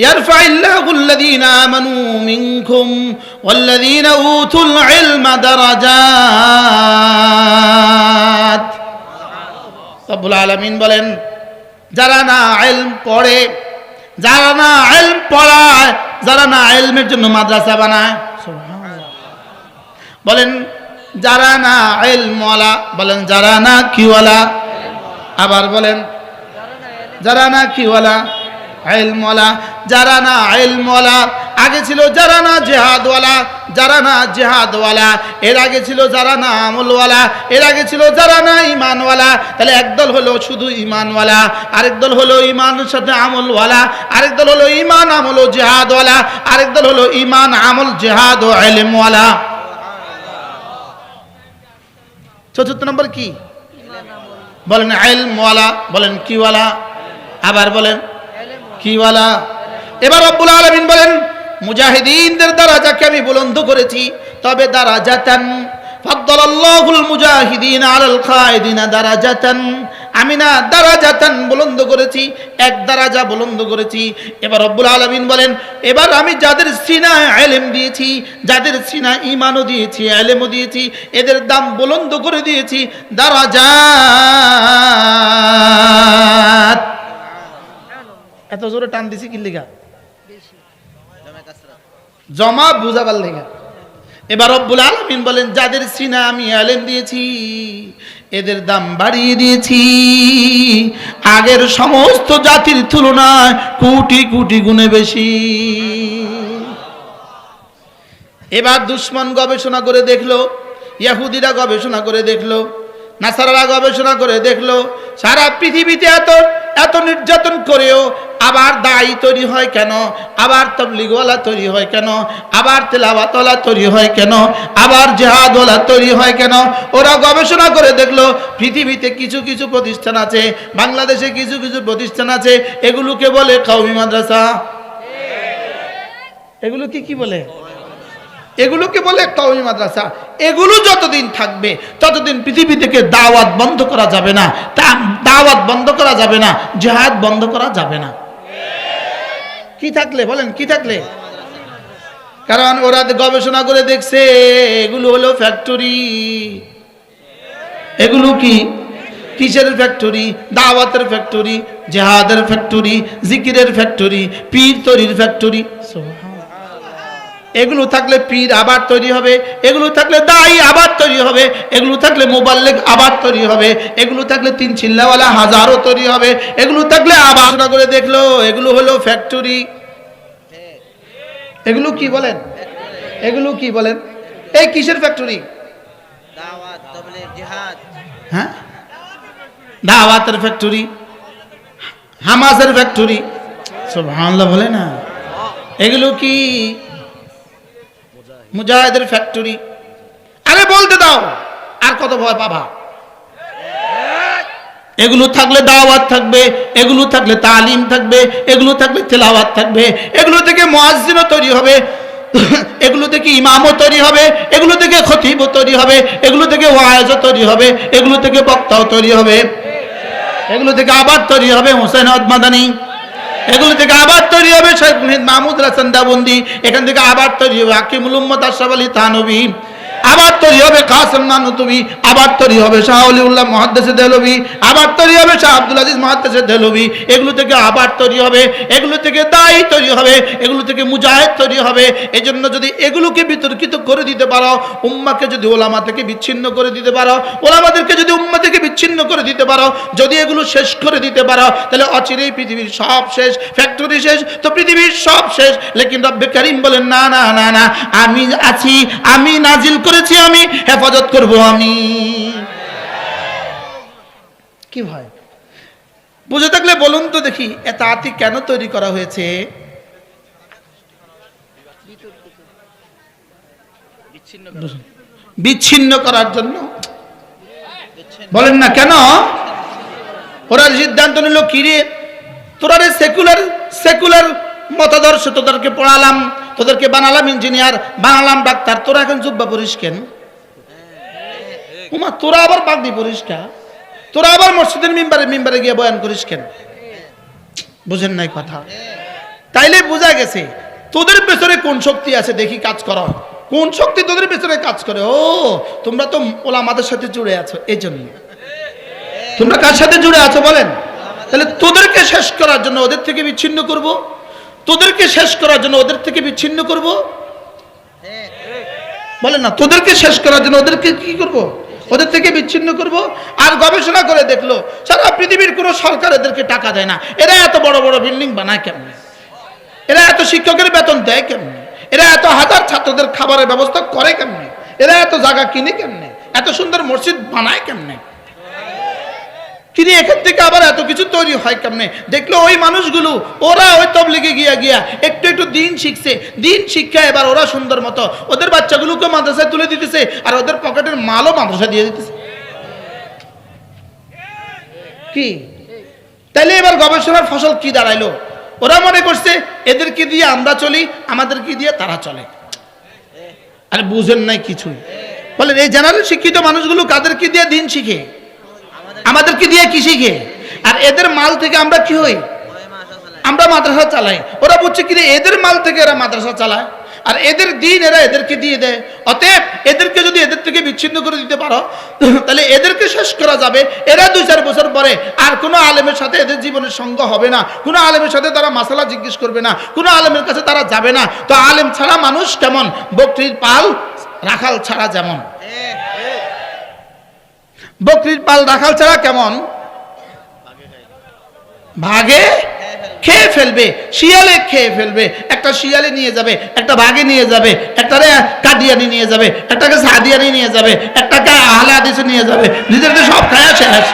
يرفع الله الذين آمنوا منكم والذين أوتوا العلم درجات রব্বুল আলামিন বলেন যারা না ইলম পড়ে যারা না ইলম পড়ায় যারা না ইলমের জন্য মাদ্রাসা বানায় বলেন যারা না ইলমওয়ালা বলেন যারা না কিওয়ালা আবার বলেন যারা না কিওয়ালা ইলমওয়ালা, যারা না ইলমওয়ালা, আগে ছিল যারা না জেহাদওয়ালা, যারা না জেহাদওয়ালা, এর আগে ছিল যারা না আমলওয়ালা, এর আগে ছিল যারা না ইমানওয়ালা তাহলে একদল হলো শুধু ইমানওয়ালা আরেক দল হলো ইমানের সাথে আমলওয়ালা, আরেক দল হলো ইমান আমল ও জেহাদওয়ালা, আরেক দল হলো ইমান আমল, জেহাদ ও ইলমওয়ালা। চতুর্থ নম্বর কি? বলেন ইলমওয়ালা, বলেন কিওয়ালা, আবার বলেন। কিওয়ালা এবার রব্বুল আলামিন বলেন, মুজাহিদিনদের দারাজাকে আমি বুলন্দ করেছি, তবে দারাজাতান, ফাদ্দালাল্লাহুল মুজাহিদিন আলাল খায়দিনা দারাজাতান। আমি না দারাজাতান বুলন্দ করেছি, এক দারাজা বুলন্দ করেছি। এবার রব্বুল আলামিন বলেন, এবার আমি যাদের সিনা ইলম দিয়েছি, যাদের সিনা ঈমানও দিয়েছি ইলমও দিয়েছি, এদের দাম বুলন্দ করে দিয়েছি, দারাজাত। এত জোরে টান দিছি কি লিগা? জমা বুঝাবার লেগা। এবার রব্বুল আলমিন বলেন যাদের সিনা আমি আলেম দিয়েছি এদের দাম বাড়িয়ে দিয়েছি। আগের সমস্ত জাতির তুলনায় কোটি কোটি গুণে বেশি। এবার দুশ্মন গবেষণা করে দেখল ইয়াহুদিরা গবেষণা করে দেখল নাসারারা গবেষণা করে দেখল সারা পৃথিবীতে এত এত নির্যাতন করেও আবার দায়ী তৈরি হয় কেন? আবার তবলিগওয়ালা তৈরি হয় কেন? আবার তেলাবাতলা তৈরি হয় কেন? আবার জেহাদওয়ালা তৈরি হয় কেন? ওরা গবেষণা করে দেখল, পৃথিবীতে কিছু কিছু প্রতিষ্ঠান আছে, বাংলাদেশে কিছু কিছু প্রতিষ্ঠান আছে, এগুলোকে বলে কাউমি মাদ্রাসা। এগুলো কি কি বলে? এগুলোকে বলে কওমি মাদ্রাসা। এগুলো যতদিন থাকবে, ততদিন পৃথিবী থেকে দাওয়াত বন্ধ করা যাবে না। দাওয়াত বন্ধ করা যাবে না, জেহাদ বন্ধ করা যাবে না। কি থাকলে, বলেন, কি থাকলে? কারণ ওরা গবেষণা করে দেখছে, এগুলো হলো ফ্যাক্টরি এগুলো কি? কিসের ফ্যাক্টরি দাওয়াতের ফ্যাক্টরি জেহাদের ফ্যাক্টরি জিকিরের ফ্যাক্টরি পীর তরির ফ্যাক্টরি এগুলো থাকলে পীর আবার তৈরি হবে এগুলো থাকলে দায়ী আবার তৈরি হবে এগুলো থাকলে মোবাল্লেক আবার তৈরি হবে এগুলো থাকলে তিন চিল্লাওয়ালা হাজারও তৈরি হবে এগুলো থাকলে আবার করে দেখল এগুলো হলো ফ্যাক্টরি। এগুলো কি বলেন? এগুলো কি বলেন? এই কিসের ফ্যাক্টরি? হ্যাঁ? দাওয়াতের ফ্যাক্টরি হামাসের ফ্যাক্টরি। সুবহানাল্লাহ বলে না। এগুলো কি মুজাহিদের ফ্যাক্টরি। আরে বলতে দাও, আর কত ভয় পাবা? এগুলো থাকলে দাওয়াত থাকবে, এগুলো থাকলে তালিম থাকবে, এগুলো থাকলে তেলাওয়াত থাকবে, এগুলো থেকে মুয়াজ্জিনও তৈরি হবে, এগুলো থেকে ইমামও তৈরি হবে, এগুলো থেকে খতিবও তৈরি হবে, এগুলো থেকে ওয়াজও তৈরি হবে, এগুলো থেকে বক্তাও তৈরি হবে, এগুলো থেকে আবার তৈরি হবে হোসেন মাদানী। এগুলো থেকে আবার তৈরি হবে শেখ মাহমুদ হাসান দাবন্দি এখান থেকে আবার তৈরি হবে হাকিমুল উম্মদ আশরাফ আলী থানবী। আবার তৈরি হবে কাসেম নানুতুবি। আবার তৈরি হবে শাহ অলিউল্লাহ মহাদ্দেশে দেলবি আবার তৈরি হবে শাহ আব্দুল আজিজ মহাদ্দেশে দেলবি এগুলো থেকে আবার তৈরি হবে, এগুলো থেকে দায়ী তৈরি হবে, এগুলো থেকে মুজাহিদ তৈরি হবে। এই জন্য যদি এগুলোকে বিতর্কিত করে দিতে পারো, উম্মাকে যদি ওলামা থেকে বিচ্ছিন্ন করে দিতে পারো, ওলামাদেরকে যদি উম্মা থেকে বিচ্ছিন্ন করে দিতে পারো, যদি এগুলো শেষ করে দিতে পারো, তাহলে অচিরেই পৃথিবীর সব শেষ, ফ্যাক্টরি শেষ, তো পৃথিবীর সব শেষ। লেকিন রব্বে করিম বলেন, না না না না, আমি আছি, আমি নাজিল করেছি, আমি হেফাজত করব আমি। কি ভয় বুঝে থাকলে বলুন তো দেখি এত আতি কেন তৈরি করা হয়েছে? বিচ্ছিন্ন করার জন্য? বলেন না কেন? ওরা সিদ্ধান্ত নিল কিরে তোরা রে সেকুলার সেকুলার মতাদর্শ তোদেরকে পড়ালাম তোদেরকে বানালাম ইঞ্জিনিয়ার বানালাম ডাক্তার তোরা এখন জুব্বা পড়িস কেন? উমা, তোরা আবার পাগড়ি পড়িস কা? তোরা আবার মসজিদের মেম্বারে মেম্বারে গিয়ে বয়ান করিস কেন? বুঝেন নাই কথা? তাইলে বোঝা গেছে, তোদের পেছনে কোন শক্তি আছে দেখি কাজ করো কোন শক্তি তোদের পেছনে কাজ করে? ও, তোমরা তো ওলামাদের সাথে জুড়ে আছো এই জন্য তোমরা কার সাথে জুড়ে আছো বলেন? তাহলে তোদেরকে শেষ করার জন্য ওদের থেকে বিচ্ছিন্ন করব? তোদেরকে শেষ করার জন্য ওদের থেকে বিচ্ছিন্ন করব? বলেন না, তোদেরকে শেষ করার জন্য ওদেরকে কি করব? ওদের থেকে বিচ্ছিন্ন করব আর গবেষণা করে দেখল, সারা পৃথিবীর কোনো সরকার এদেরকে টাকা দেয় না। এরা এত বড় বড় বিল্ডিং বানায় কেমনে? এরা এত শিক্ষকের বেতন দেয় কেমনে? এরা এত হাজার ছাত্রদের খাবারের ব্যবস্থা করে কেমনে? এরা এত জায়গা কিনে কেমনে? এত সুন্দর মসজিদ বানায় কেমনে? কিনে এখান থেকে আবার এত কিছু তৈরি হয় কেমনে? দেখল ওই মানুষগুলো, ওরা ওই তবলিগে গিয়া গিয়া একটু একটু দিন শিখছে। দিন শিক্ষা এবার ওরা সুন্দর মতো। ওদের বাচ্চাগুলোকে মাদ্রাসায় তুলে দিতেছে আর ওদের পকেটের মালও মাদ্রাসা দিয়ে দিতেছে। কি? তাইলে এবার গবেষণার ফসল কি দাঁড়াইলো? ওরা মনে করছে এদেরকে দিয়ে আমরা চলি? আমাদেরকে দিয়ে তারা চলে? আরে বুঝেন নাই কিছুই। বলেন, এই জেনারেল শিক্ষিত মানুষগুলো কাদেরকে দিয়ে দিন শিখে? আমাদেরকে দিয়ে কি শিখে? আর এদের মাল থেকে আমরা কি হই? আমরা মাদ্রাসা চালাই। ওরা বলছে কি এদের মাল থেকে এরা মাদ্রাসা চালায়। আর এদের দিন এরা এদেরকে দিয়ে দেয়। অতএব এদেরকে যদি এদের থেকে বিচ্ছিন্ন করে দিতে পারো, তাহলে এদেরকে শেষ করা যাবে। এরা দুই চার বছর পরে আর কোনো আলেমের সাথে এদের জীবনের সঙ্গ হবে না। কোনো আলেমের সাথে তারা মাসালা জিজ্ঞেস করবে না। কোনো আলেমের কাছে তারা যাবে না। তো আলেম ছাড়া মানুষ কেমন? বকরির পাল, রাখাল ছাড়া যেমন। বকরির পাল রাখাল ছাড়া কেমন? ভাগে? খেয়ে ফেলবে শিয়ালে খেয়ে ফেলবে একটা শিয়ালে নিয়ে যাবে একটা ভাগে নিয়ে যাবে একটারে কাদিয়ানি নিয়ে যাবে একটাকে সাদিয়ানি নিয়ে যাবে একটাকে আহলে হাদিসে নিয়ে যাবে নিজেদের সব খায়া শেষ।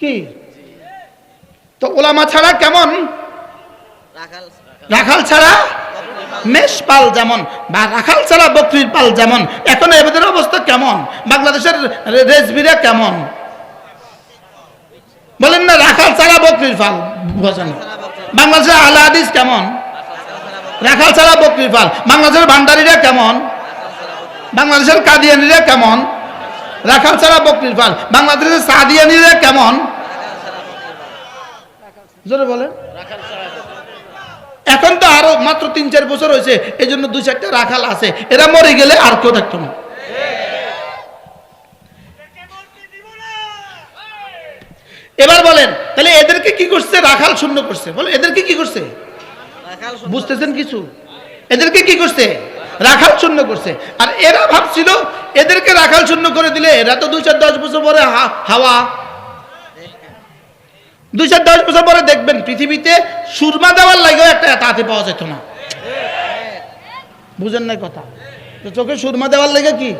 কি? তো ওলামা ছাড়া কেমন? রাখাল ছাড়া? মেষ পাল যেমন, বা রাখাল ছাড়া বকরির পাল যেমন, এখন এদের অবস্থা কেমন? বাংলাদেশের রেজবিরা কেমন? বলেন না, রাখাল ছাড়া বকরির পাল, বোঝেন। বাংলাদেশের আলা হাদিস কেমন? রাখাল ছাড়া বকরির পাল। বাংলাদেশের ভান্ডারীরা কেমন? বাংলাদেশের কাদিয়ানিরা কেমন? রাখাল ছাড়া বকরির পাল। বাংলাদেশের সাদিয়ানিরা কেমন? জোরে বলেন। এখন তো আরও মাত্র তিন চার বছর হয়েছে এই জন্য দুই চারটা রাখাল আছে। এরা মরে গেলে আর কেউ থাকতো না। এবার বলেন তাহলে এদেরকে কি করছে? রাখাল শূন্য করছে। বলে এদেরকে কি করছে? বুঝতেছেন কিছু? এদেরকে কি করছে? রাখাল শূন্য করছে। আর এরা ভাবছিল এদেরকে রাখাল শূন্য করে দিলে এরা তো দুই চার দশ বছর পরে হাওয়া দুই চার দশ বছর পরে দেখবেন পৃথিবীতে সুরমা দেওয়ার লাগেও একটা তাতে পাওয়া যেত না। বুঝেন নাই কথা? তো চোখে সুরমা দেওয়ার লেগে কি?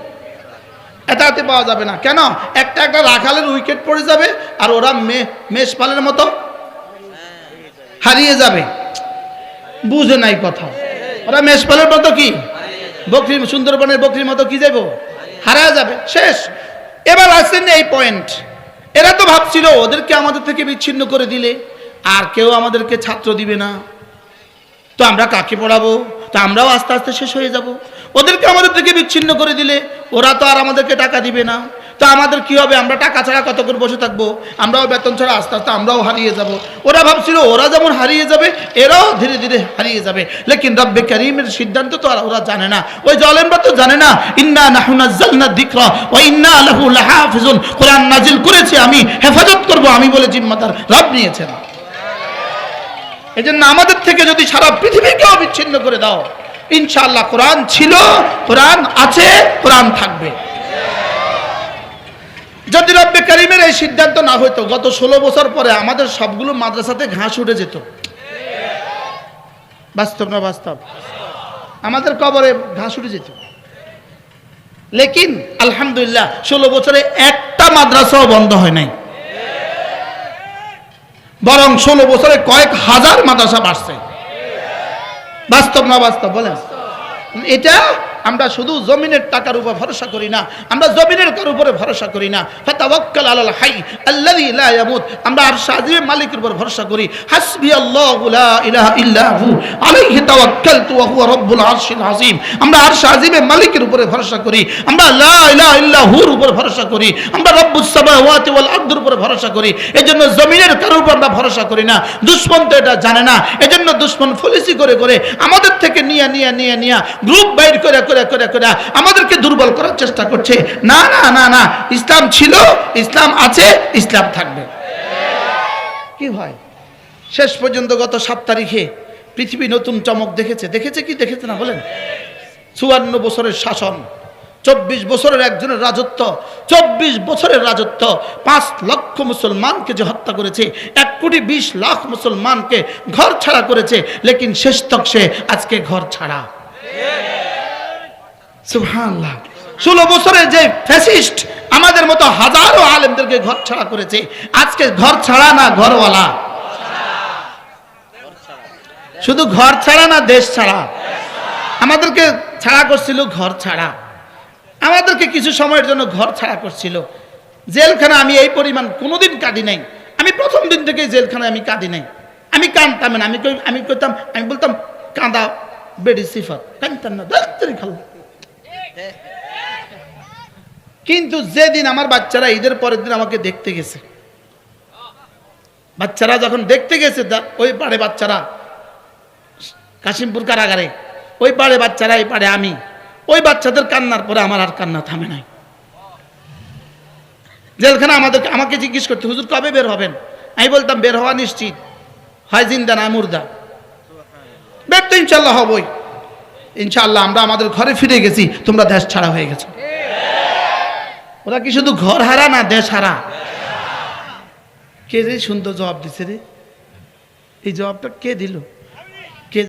এটাতে পাওয়া যাবে না। কেন? একটা একটা রাখালের উইকেট পড়ে যাবে আর ওরা মে, মেষ পালের মতো হারিয়ে যাবে। বুঝে নাই কথা? ওরা মেষপালের মতো কি? বকরি সুন্দরবনের বকরির মতো কি যাব হারা যাবে। শেষ। এবার আসছেন এই পয়েন্ট। এরা তো ভাবছিল, ওদেরকে আমাদের থেকে বিচ্ছিন্ন করে দিলে, আর কেউ আমাদেরকে ছাত্র দিবে না। তো আমরা কাকে পড়াবো? তো আমরাও আস্তে আস্তে শেষ হয়ে যাব। ওদেরকে আমাদের থেকে বিচ্ছিন্ন করে দিলে, ওরা তো আর আমাদেরকে টাকা দিবে না। তো আমাদের কি হবে? আমরা টাকা ছাড়া কত করে বসে থাকব? আমরাও বেতন ছাড়া আস্তে আস্তে আমরাও হারিয়ে যাব। ওরা ভাবছিল, ওরা যেমন হারিয়ে যাবে, এরাও ধীরে ধীরে হারিয়ে যাবে। লেকিন রব্বে করিমের সিদ্ধান্ত তো আর ওরা জানে না। ওই জলেমরা তো জানে না, ইন্না নাহু নাজ্জালনা যিকরা ওয়া ইন্না লাহু লাহাফিজুন। কোরআন নাজিল করেছি, আমি হেফাজত করব, আমি বলে জিম্মাদার রব নিয়েছেন। এই জন্য আমাদের থেকে যদি সারা পৃথিবীকেও বিচ্ছিন্ন করে দাও, ইনশাআল্লাহ কোরআন ছিল, কোরআন আছে, কোরআন থাকবে। যদি রব্বে করিমের এই সিদ্ধান্ত না হইতো, গত ষোলো বছর পরে আমাদের সবগুলো মাদ্রাসাতে ঘাস উঠে যেত। বাস্তব না বাস্তব? আমাদের কবরে ঘাস উঠে যেত। লেকিন, আলহামদুলিল্লাহ, ষোলো বছরে একটা মাদ্রাসাও বন্ধ হয় নাই। বরং ষোলো বছরে কয়েক হাজার মাদ্রাসা বাড়ছে। বাস্তব না বাস্তব? বলেন। এটা আমরা শুধু জমিনের টাকার উপর ভরসা করি না, আমরা জমিনের কার উপরে ভরসা করি না। ফাতাওয়াক্কাল আলাল হাই, আল্লাযী লা ইয়ামুত। আমরা আর সাজিবে মালিকের উপর ভরসা করি। হাসবি আল্লাহু লা ইলাহা ইল্লা হু, আলাইহি তাওয়াক্কালতু ওয়া হুয়া রব্বুল আরশিল আযীম। আমরা আর সাজিবে মালিকের উপরে ভরসা করি। আমরা লা ইলাহা ইল্লা হুর উপর ভরসা করি। আমরা রব্বুস সামাওয়াতি ওয়াল আরদের উপরে ভরসা করি। এজন্য জমিনের কার উপর আমরা ভরসা করি না। দুশ্মন তো এটা জানে না। এজন্য দুশ্মন ফলিসি করে করে আমাদের থেকে নিয়ে নিয়ে নিয়ে নিয়ে গ্রুপ বাইর করে করে করে করে আমাদেরকে দুর্বল করার চেষ্টা করছে। না না না না, ইসলাম ছিল, ইসলাম আছে, ইসলাম থাকবে। কি হয়? শেষ পর্যন্ত গত সাত তারিখে পৃথিবী নতুন চমক দেখেছে। দেখেছে কি? দেখেছে না? বলেন। চুয়ান্ন বছরের শাসন, চব্বিশ বছরের একজনের রাজত্ব, চব্বিশ বছরের রাজত্ব, পাঁচ লক্ষ মুসলমানকে যে হত্যা করেছে, এক কোটি বিশ লাখ মুসলমানকে ঘর ছাড়া করেছে, লেকিন শেষ তক সে আজকে ঘর ছাড়া। সুবহানাল্লাহ। ষোলো বছরের যে ফ্যাসিস্ট আমাদের মতো হাজারো আলেমদেরকে ঘর ছাড়া করেছে, আজকে ঘর ছাড়া না ঘরওয়ালা? শুধু ঘর ছাড়া না দেশ ছাড়া? আমাদেরকে ছাড়া করছিল ঘর ছাড়া। আমাদেরকে কিছু সময়ের জন্য ঘর ছাড়া করছিল। জেলখানা আমি এই পরিমাণ কোনোদিন কাঁদি নাই। আমি প্রথম দিন থেকেই জেলখানায় আমি কাঁদি নাই। আমি কাঁদতাম না, আমি আমি করতাম আমি বলতাম কাঁদা বেডি সিফাত, কাঁদতাম না কিন্তু যেদিন আমার বাচ্চারা ঈদের পরের দিন আমাকে দেখতে গেছে, বাচ্চারা যখন দেখতে গেছে ওই পাড়ে বাচ্চারা, কাশিমপুর কারাগারে, ওই পাড়ে বাচ্চারা, এই পাড়ে আমি, ওই বাচ্চাদের কান্নার পরে আমার আর কান্না থামে নাই। জেলখানা আমাদেরকে, আমাকে জিজ্ঞেস করতে, হুজুর, কবে বের হবেন? আমি বলতাম, বের হওয়া নিশ্চিত। হয় জিন্দা না মুর্দা। বের তো ইনশাল্লাহ হবই। ইনশাল্লাহ আমরা আমাদের ঘরে ফিরে গেছি, তোমরা দেশ ছাড়া হয়ে গেছো। ওরা কি শুধু ঘর হারা না দেশ হারা? কে রে সুন্দর জবাব দিছে রে? এই জবাবটা কে দিল?